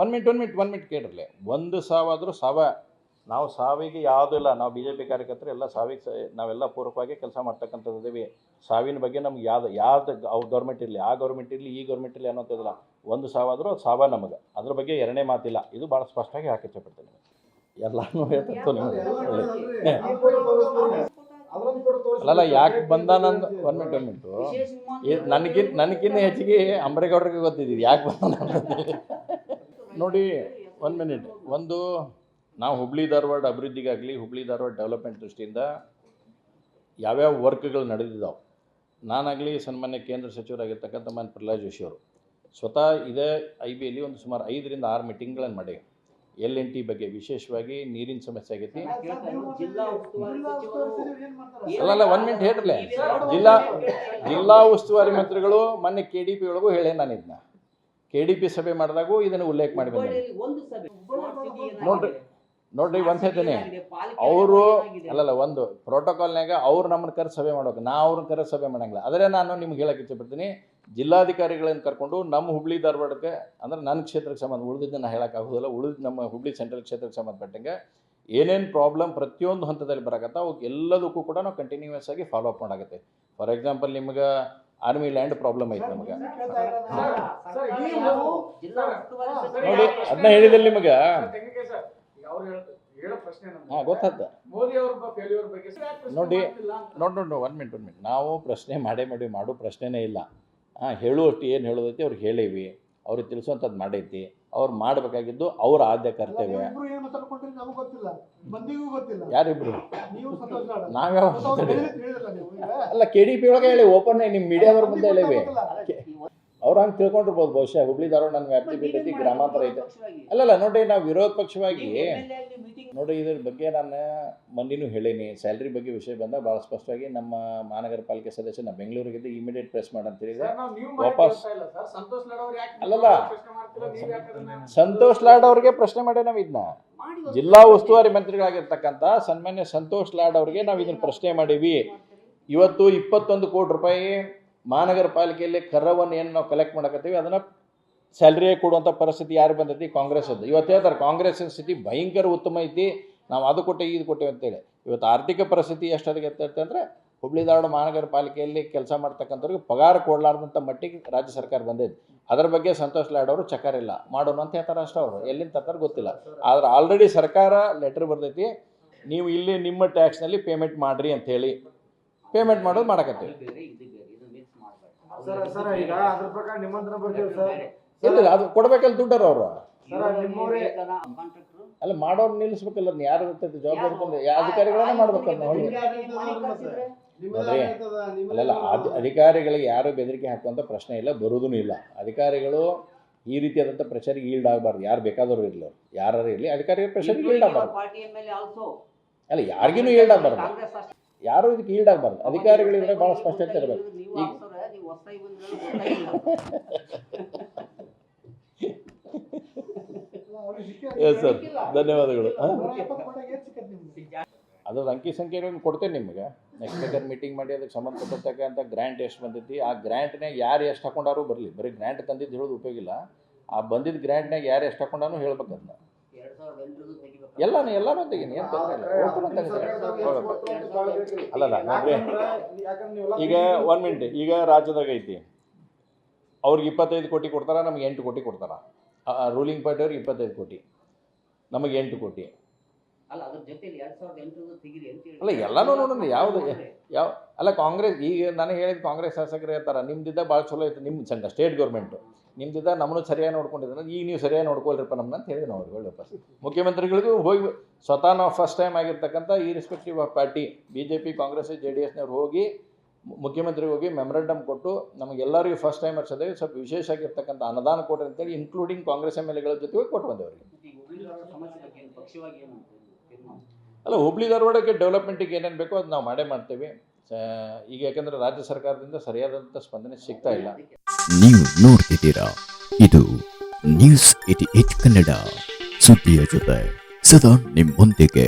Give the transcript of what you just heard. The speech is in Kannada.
One minute one minute one minute ಕೇಳಿರಲಿ ಒಂದು ಸಾವಾದರೂ ಸಾವ ನಾವು ಸಾವಿಗೆ ಯಾವುದೂ ಇಲ್ಲ ನಾವು ಬಿ ಜೆ ಪಿ ಕಾರ್ಯಕರ್ತರು ಎಲ್ಲ ಸಾವಿಗೆ ಸ ನಾವೆಲ್ಲ ಪೂರಕವಾಗಿ ಕೆಲಸ ಮಾಡ್ತಕ್ಕಂಥದ್ದು ಇದ್ದೀವಿ ಸಾವಿನ ಬಗ್ಗೆ ನಮ್ಗೆ ಯಾವ್ದು ಯಾವ್ದು ಅವ್ ಗೌರ್ಮೆಂಟ್ ಇರಲಿ ಆ ಗೌರ್ಮೆಂಟ್ ಇರಲಿ ಈ ಗೌರ್ಮೆಂಟ್ ಇರಲಿ ಅನ್ನೋಂಥದ್ದಿಲ್ಲ ಒಂದು ಸಾವಾದರೂ ಅದು ಸಾವ ನಮಗೆ ಅದ್ರ ಬಗ್ಗೆ ಎರಡನೇ ಮಾತಿಲ್ಲ ಇದು ಭಾಳ ಸ್ಪಷ್ಟವಾಗಿ ಹಾಕಿ ಪಡ್ತೀನಿ ಎಲ್ಲಾನು ಹೇಳ್ತಿತ್ತು ನಿಮಗೆ ಅಲ್ಲಲ್ಲ ಯಾಕೆ ಬಂದಾನಂದ ಒನ್ ಮಿನಿಟ್ ಒನ್ ಮಿನಿಟು ನನಗಿನ್ ನನಗಿನ್ನ ಹೆಚ್ಚಿಗೆ ಅಂಬರೇಗೌಡರಿಗೆ ಗೊತ್ತಿದ್ದೀವಿ. ಯಾಕೆ ಬಂದಾನ ನೋಡಿ ಒನ್ ಮಿನಿಟ್ ಒಂದು ನಾವು ಹುಬ್ಳಿ ಧಾರವಾಡ ಅಭಿವೃದ್ಧಿಗಾಗಲಿ ಹುಬ್ಳಿ ಧಾರವಾಡ ಡೆವಲಪ್ಮೆಂಟ್ ದೃಷ್ಟಿಯಿಂದ ಯಾವ್ಯಾವ ವರ್ಕ್ಗಳು ನಡೆದಿದ್ದಾವೆ ನಾನಾಗಲಿ ಸನ್ಮಾನ್ಯ ಕೇಂದ್ರ ಸಚಿವರಾಗಿರ್ತಕ್ಕಂಥ ಮಾನ್ ಪ್ರಹ್ಲಾದ್ ಜೋಶಿ ಅವರು. ಸ್ವತಃ ಇದೇ ಐ ಬಿಯಲ್ಲಿ ಒಂದು ಸುಮಾರು ಐದರಿಂದ ಆರು ಮೀಟಿಂಗ್ಗಳನ್ನು ಮಾಡಿ ಎಲ್ ಎನ್ ಟಿ ಬಗ್ಗೆ ವಿಶೇಷವಾಗಿ ನೀರಿನ ಸಮಸ್ಯೆ ಆಗೈತಿ. ಜಿಲ್ಲಾ ಉಸ್ತುವಾರಿ ಸಚಿವರು ಅಲ್ಲಲ್ಲ ಒನ್ ಮಿನಿಟ್ ಹೇಳ್ರಲ್ಲೇ ಜಿಲ್ಲಾ ಜಿಲ್ಲಾ ಉಸ್ತುವಾರಿ ಮಂತ್ರಿಗಳು ಮೊನ್ನೆ ಕೆ ಡಿ ಪಿ ಒಳಗೂ ಹೇಳೇ ನಾನು ಇದನ್ನ ಕೆ ಡಿ ಪಿ ಸಭೆ ಮಾಡಿದಾಗೂ ಇದನ್ನು ಉಲ್ಲೇಖ ಮಾಡಿ ಬಂದೆ? ನೋಡ್ರಿ ನೋಡ್ರಿ ಒಂದ್ ಹೇಳ್ತೇನೆ? ಅವರು ಅಲ್ಲಲ್ಲ ಒಂದು ಪ್ರೋಟೋಕಾಲ್ನಾಗ ಅವ್ರು ನಮ್ಮನ್ನ ಕರೆ ಸಭೆ ಮಾಡೋಕೆ ನಾ ಅವ್ರನ್ನ ಕರೆ ಸಭೆ ಮಾಡಂಗಿಲ್ಲ. ಆದರೆ ನಾನು ನಿಮ್ಗೆ ಹೇಳಕ್ಕೆ ಇಷ್ಟಪಡ್ತೀನಿ ಜಿಲ್ಲಾಧಿಕಾರಿಗಳನ್ನ ಕರ್ಕೊಂಡು ನಮ್ಮ ಹುಬ್ಳಿ ಧಾರವಾಡಕ್ಕೆ ಅಂದ್ರೆ ನನ್ನ ಕ್ಷೇತ್ರಕ್ಕೆ ಸಂಬಂಧ ಉಳಿದಿದ್ದನ್ನು ಹೇಳೋಕ್ಕಾಗೋದಿಲ್ಲ ಉಳಿದ ನಮ್ಮ ಹುಬ್ಳಿ ಸೆಂಟ್ರಲ್ ಕ್ಷೇತ್ರಕ್ಕೆ ಸಂಬಂಧಪಟ್ಟಂಗೆ ಏನೇನು ಪ್ರಾಬ್ಲಮ್ ಪ್ರತಿಯೊಂದು ಹಂತದಲ್ಲಿ ಬರಕತ್ತ ಅವಕ್ಕೆ ಎಲ್ಲದಕ್ಕೂ ಕೂಡ ನಾವು ಕಂಟಿನ್ಯೂಸ್ ಆಗಿ ಫಾಲೋ ಅಪ್ ಮಾಡಾಕತ್ತೆ ಫಾರ್ ಎಕ್ಸಾಂಪಲ್ ನಿಮ್ಗೆ ಆರ್ಮಿ ಲ್ಯಾಂಡ್ ಪ್ರಾಬ್ಲಮ್ ಐತೆ ನಮಗೆ. ನೋಡಿ ಅದನ್ನ ಹೇಳಿದಲ್ಲಿ ನಿಮಗೆ. ಹಾ ಗೊತ್ತಾದ ಮೋದಿ ಅವ್ರ ಬಗ್ಗೆ ಸರ್ ಯಾಕ್ ನೋಡಿ. ನೋಡಿ ನೋಡಿ ಒನ್ ಮಿನಿಟ್ ಒನ್ ಮಿನಿಟ್ ನಾವು ಪ್ರಶ್ನೆ ಮಾಡೇ ಮಾಡಿ ಮಾಡೋ ಪ್ರಶ್ನೆನೇ ಇಲ್ಲ. ಹೇಳುವಷ್ಟು ಏನು ಹೇಳೋದೈತಿ ಅವ್ರಿಗೆ ಹೇಳೀವಿ. ಅವ್ರಿಗೆ ತಿಳಿಸುವಂಥದ್ದು ಮಾಡೈತಿ. ಅವ್ರು ಮಾಡಬೇಕಾಗಿದ್ದು ಅವ್ರ ಆದ್ಯ ಕರ್ತವ್ಯ. ಯಾರಿಬ್ರು. ನಾವ್ಯಾವ ಅಲ್ಲ ಕೆ ಡಿ ಪಿ ಒಳಗೆ ಹೇಳಿ ಓಪನ್ ನಿಮ್ಮ ಮೀಡಿಯಾದವ್ರ ಮುಂದೆ ಹೇಳಿವಿ ಹಂಗೆ ತಿಳ್ಕೊಂಡಿರ್ಬೋದು ಬಹುಶಃ. ಹುಬ್ಳಿ ಧಾರವಾಡ ನನ್ನ ವ್ಯಾಪ್ತಿ ಬಿಟ್ಟೈತಿ ಗ್ರಾಮಾಂತರ ಐತೆ. ಅಲ್ಲಲ್ಲ ನೋಡಿ ನಾವು ವಿರೋಧ ಪಕ್ಷವಾಗಿ ನೀವು ನೋಡಿ ಇದ್ರ ಬಗ್ಗೆ ನಾನು ಮಂದಿನೂ ಹೇಳೀನಿ. ಸ್ಯಾಲ್ರಿ ಬಗ್ಗೆ ವಿಷಯ ಬಂದಾಗ ಭಾಳ ಸ್ಪಷ್ಟವಾಗಿ ನಮ್ಮ ಮಹಾನಗರ ಪಾಲಿಕೆ ಸದಸ್ಯ ನಾ ಬೆಂಗಳೂರಿಗಿದ್ದು ಇಮಿಡಿಯೇಟ್ ಪ್ರೆಸ್ ಮಾಡಂತ ಹೇಳಿದೆ. ಸರ್, ನಾವು ನೀವು ಮಾಡಿ ವಾಪಸ್- ಅಲ್ಲಲ್ಲ. ಪ್ರಶ್ನೆ ಮಾಡ್ತಿಲ್ಲ? ನೀವ್ ಯಾಕೆ ಸಂತೋಷ್ ಲಾಡ್ ಅವ್ರಿಗೆ ಪ್ರಶ್ನೆ ಮಾಡಿ ನಾವು ಇದನ್ನ ಜಿಲ್ಲಾ ಉಸ್ತುವಾರಿ ಮಂತ್ರಿಗಳಾಗಿರ್ತಕ್ಕಂಥ ಸನ್ಮಾನ್ಯ ಸಂತೋಷ್ ಲಾಡ್ ಅವ್ರಿಗೆ ನಾವು ಇದನ್ನ ಪ್ರಶ್ನೆ ಮಾಡೀವಿ. ಇವತ್ತು ಇಪ್ಪತ್ತೊಂದು ಕೋಟಿ ರೂಪಾಯಿ ಮಹಾನಗರ ಪಾಲಿಕೆಯಲ್ಲಿ ಕರ್ರವನ್ನು ಏನು ನಾವು ಕಲೆಕ್ಟ್ ಮಾಡಕತ್ತೀವಿ, ಅದನ್ನು ಸ್ಯಾಲ್ರಿಯೇ ಕೊಡುವಂಥ ಪರಿಸ್ಥಿತಿ ಯಾರು ಬಂದೈತಿ? ಕಾಂಗ್ರೆಸ್ ಅದು ಇವತ್ತು ಹೇಳ್ತಾರೆ, ಕಾಂಗ್ರೆಸ್ಸಿನ ಸ್ಥಿತಿ ಭಯಂಕರ ಉತ್ತಮ ಐತಿ, ನಾವು ಅದು ಕೊಟ್ಟೆ, ಇದು ಕೊಟ್ಟೆ ಅಂತೇಳಿ. ಇವತ್ತು ಆರ್ಥಿಕ ಪರಿಸ್ಥಿತಿ ಎಷ್ಟಾಗತ್ತೆ ಅಂದರೆ ಹುಬ್ಳಿ ಧಾರವಾಡ ಮಹಾನಗರ ಪಾಲಿಕೆಯಲ್ಲಿ ಕೆಲಸ ಮಾಡ್ತಕ್ಕಂಥವ್ರಿಗೆ ಪಗಾರ ಕೊಡಲಾರ್ದಂಥ ಮಟ್ಟಿಗೆ ರಾಜ್ಯ ಸರ್ಕಾರ ಬಂದೈತಿ. ಅದರ ಬಗ್ಗೆ ಸಂತೋಷ್ ಲಾಡ್ ಅವರು ಚಕ್ಕಾರ ಮಾಡೋಣ ಅಂತ ಹೇಳ್ತಾರೆ ಅಷ್ಟೇ ಅವರು. ಎಲ್ಲಿಂದ ತರ್ತಾರೆ ಗೊತ್ತಿಲ್ಲ. ಆದ್ರೆ ಆಲ್ರೆಡಿ ಸರ್ಕಾರ ಲೆಟ್ರ್ ಬರ್ತೈತಿ, ನೀವು ಇಲ್ಲಿ ನಿಮ್ಮ ಟ್ಯಾಕ್ಸ್ನಲ್ಲಿ ಪೇಮೆಂಟ್ ಮಾಡಿರಿ ಅಂತೇಳಿ ಪೇಮೆಂಟ್ ಮಾಡೋದು ಮಾಡಕತ್ತೀವಿ ಇದು ಬೇರೆ, ಇದು ಬೇರೆ, ಇದು mix ಮಾಡ್ಬೇಡಿ. ಸರ್ ಸರ್ ಈಗ ಅದ್ರ ಪ್ರಕಾರ ನಿಮ್ಮಂತ್ರ ಬರ್ತೀವಿ ಸರ್. ಇಲ್ಲ ಅದು ಕೊಡ್ಬೇಕಲ್ಲ ದುಡ್ಡರ ಅವರು. ಸರ್, ನಿಮ್ಮವ್ರೇ- ವೇತನ, ಅಲ್ಲ ಮಾಡೋರ್ ನಿಲ್ಲಿಸ್ಬೇಕಲ್ಲ ಅದನ್ನ. ಯಾರು ಇರ್ತೈತೆ ಜವಾಬ್ದಾರಿ ಅಧಿಕಾರಿಗಳನ್ನ ಮಾಡ್ಬೇಕಲ್ಲ ಅಲ್ಲಲ್ಲ ಅದ್ ಅಧಿಕಾರಿಗಳಿಗೆ ಯಾರು ಬೆದರಿಕೆ ಹಾಕುವಂಥ ಪ್ರಶ್ನೆ ಇಲ್ಲ ಬರೋದೂ ಇಲ್ಲ. ಅಧಿಕಾರಿಗಳು ಈ ರೀತಿಯಾದಂಥ ಪ್ರೆಷರ್ಗೆ ಈಲ್ಡ್ ಆಗಬಾರ್ದು ಯಾರು ಬೇಕಾದವರು ಇರಲಿ ಯಾರು ಇರಲಿ ಅಧಿಕಾರಿಗಳ ಪ್ರೆಷರ್ಗೆ ಈಲ್ಡ್ ಆಗಬಾರ್ದು. ಅಲ್ಲ ಯಾರಿಗೂ ಈಲ್ಡ್ ಆಗಬಾರ್ದು. ಯಾರು ಇದಕ್ಕೆ ಈಲ್ಡ್ ಆಗಬಾರ್ದು ಅಧಿಕಾರಿಗಳಿದ್ರೆ ಭಾಳ ಸ್ಪಷ್ಟತೆ ಇರಬೇಕು. ಎಸ್ ಸರ್ ಧನ್ಯವಾದಗಳು. ಹಾಂ? ಅದ್ರದ್ದು ಅಂಕಿ ಸಂಖ್ಯೆಗಳನ್ನು ಕೊಡ್ತೇನೆ ನಿಮಗೆ. ನೆಕ್ಸ್ಟ್ ಬೇಕಾದ್ರೆ ಮೀಟಿಂಗ್ ಮಾಡಿ ಅದಕ್ಕೆ ಸಂಬಂಧಪಟ್ಟಂತ ಗ್ರ್ಯಾಂಟ್ ಎಷ್ಟು ಬಂದೈತಿ ಆ ಗ್ರ್ಯಾಂಟ್ನಾಗ ಯಾರು ಎಷ್ಟು ಹಾಕೊಂಡಾರು ಬರಲಿ. ಬರೀ ಗ್ರ್ಯಾಂಟ್ ತಂದಿದ್ದು ಹೇಳೋದು ಉಪಯೋಗ ಇಲ್ಲ. ಆ ಬಂದಿದ್ದ ಗ್ರ್ಯಾಂಟ್ನಾಗ ಯಾರು ಎಷ್ಟು ಹಾಕೊಂಡಾನು ಹೇಳ್ಬೇಕು ಅದನ್ನ. ಎಲ್ಲಾನು ಎಲ್ಲಾನು ತೆಗೀನಿ ಏನು ತೊಂದರೆ ಇಲ್ಲ. ಓಪನ್ ಅಂತ ತೆಗಿತಾರೆ. ಅಲ್ಲಲ್ಲ ನೋಡ್ರಿ ಈಗ ಒನ್ ಮಿನಿಟ್ ಈಗ ರಾಜ್ಯದಾಗ ಐತಿ. ಅವ್ರಿಗೆ ಇಪ್ಪತ್ತೈದು ಕೋಟಿ ಕೊಡ್ತಾರ ನಮ್ಗೆ ಎಂಟು ಕೋಟಿ ಕೊಡ್ತಾರ? ರೂಲಿಂಗ್ ಪಾರ್ಟಿಯವ್ರಿಗೆ ಇಪ್ಪತ್ತೈದು ಕೋಟಿ. ನಮಗೆ ಎಂಟು ಕೋಟಿ. ಅಲ್ಲ ಅದ್ರ ಜೊತೆಲಿ ಎರಡ್ ಸಾವಿರದ ಎಂಟರದ್ದು ತೆಗಿರಿ ಅಂತ ಅಲ್ಲ ಎಲ್ಲಾನು ನೋಡೋಣ ಯಾವ್ದು ಯಾವ ಅಲ್ಲ ಕಾಂಗ್ರೆಸ್ ಈಗ ನಾನು ಹೇಳಿದ ಕಾಂಗ್ರೆಸ್ ಶಾಸಕರು ಹೇಳ್ತಾರೆ ನಿಮ್ದಿದ್ದ ಭಾಳ ಚಲೋ ಐತೆ ನಿಮ್ಮ ಸಂಘ ಸ್ಟೇಟ್ ಗೌರ್ಮೆಂಟು ನಿಮ್ದಿದ್ದ ನಮ್ಮನ್ನು ಸರಿಯಾಗಿ ನೋಡ್ಕೊಂಡಿದ್ರೆ ಈಗ ನೀವು ಸರಿಯಾಗಿ ನೋಡ್ಕೊಳ್ರಿಪ್ಪ ನಮ್ಮನ್ನ ಅಂತ ಹೇಳಿ ನಾವು ಅವ್ರಿಗೆ ವಾಪಸ್ ಮುಖ್ಯಮಂತ್ರಿಗಳಿಗೂ ಹೋಗಿ ಸ್ವತಃ ನಾವು ಫಸ್ಟ್ ಟೈಮ್ ಆಗಿರ್ತಕ್ಕಂಥ ಈ respective of party B J P Congress J D ಎಸ್ನವ್ರು ಹೋಗಿ ಮುಖ್ಯಮಂತ್ರಿಗೆ ಹೋಗಿ ಮೆಮೊರಂಡಮ್ ಕೊಟ್ಟು ನಮಗೆಲ್ಲರಿಗೂ ಫಸ್ಟ್ ಟೈಮ್ ಅರ್ಸದೆ ಸ್ವಲ್ಪ ವಿಶೇಷ ಆಗಿರ್ತಕ್ಕಂಥ ಅನುದಾನ ಕೊಡ್ರಿ ಅಂತೇಳಿ ಇನ್ಕ್ಲೂಡಿಂಗ್ ಕಾಂಗ್ರೆಸ್ ಎಂ ಎಲ್ ಎಗಳ ಜೊತೆ ಹೋಗಿ ಕೊಟ್ಟು ಬಂದವರಿಗೆ ಅಲ್ಲ ಹುಬ್ಳಿ ಧಾರವಾಡಕ್ಕೆ ಡೆವಲಪ್ಮೆಂಟಿಗೆ ಏನೇನು ಬೇಕೋ ಅದು ನಾವು ಮಾಡೇ ಮಾಡ್ತೇವೆ. ಈಗ ಯಾಕಂದ್ರೆ ರಾಜ್ಯ ಸರ್ಕಾರದಿಂದ ಸರಿಯಾದಂಥ ಸ್ಪಂದನೆ ಸಿಗ್ತಾ ಇಲ್ಲ. ನೀವು ನೋಡ್ತಿದ್ದೀರಾ? ಇದು ನ್ಯೂಸ್ ಏಟಿ ಕನ್ನಡ. ಸುದ್ದಿಯ ಜೊತೆ ಸದಾ ನಿಮ್ಮೊಂದಿಗೆ